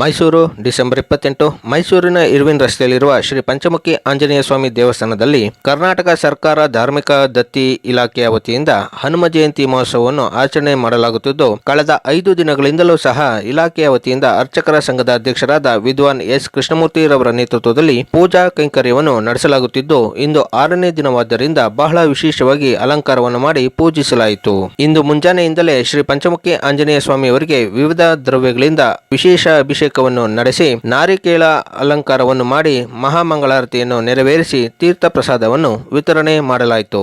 Mysuru, December ಇಪ್ಪತ್ತೆಂಟು. ಮೈಸೂರಿನ Irwin ರಸ್ತೆಯಲ್ಲಿರುವ ಶ್ರೀ ಪಂಚಮುಖಿ ಆಂಜನೇಯ ಸ್ವಾಮಿ ದೇವಸ್ಥಾನದಲ್ಲಿ ಕರ್ನಾಟಕ ಸರ್ಕಾರ ಧಾರ್ಮಿಕ ದತ್ತಿ ಇಲಾಖೆಯ ವತಿಯಿಂದ ಹನುಮ ಜಯಂತಿ ಮಹೋತ್ಸವವನ್ನು ಆಚರಣೆ ಮಾಡಲಾಗುತ್ತಿದ್ದು, ಕಳೆದ ಐದು ದಿನಗಳಿಂದಲೂ ಸಹ ಇಲಾಖೆಯ ವತಿಯಿಂದ ಅರ್ಚಕರ ಸಂಘದ ಅಧ್ಯಕ್ಷರಾದ ವಿದ್ವಾನ್ ಎಸ್ ಕೃಷ್ಣಮೂರ್ತಿರವರ ನೇತೃತ್ವದಲ್ಲಿ ಪೂಜಾ ಕೈಂಕರ್ಯವನ್ನು ನಡೆಸಲಾಗುತ್ತಿದ್ದು, ಇಂದು ಆರನೇ ದಿನವಾದ್ದರಿಂದ ಬಹಳ ವಿಶೇಷವಾಗಿ ಅಲಂಕಾರವನ್ನು ಮಾಡಿ ಪೂಜಿಸಲಾಯಿತು. ಇಂದು ಮುಂಜಾನೆಯಿಂದಲೇ ಶ್ರೀ ಪಂಚಮುಖಿ ಆಂಜನೇಯ ಸ್ವಾಮಿಯವರಿಗೆ ವಿವಿಧ ದ್ರವ್ಯಗಳಿಂದ ವಿಶೇಷ ಅಭಿಷೇಕವನ್ನು ನಡೆಸಿ ನಾರಿಕೇಳ ಅಲಂಕಾರವನ್ನು ಮಾಡಿ ಮಹಾಮಂಗಳಾರತಿಯನ್ನು ನೆರವೇರಿಸಿ ತೀರ್ಥ ಪ್ರಸಾದವನ್ನು ವಿತರಣೆ ಮಾಡಲಾಯಿತು.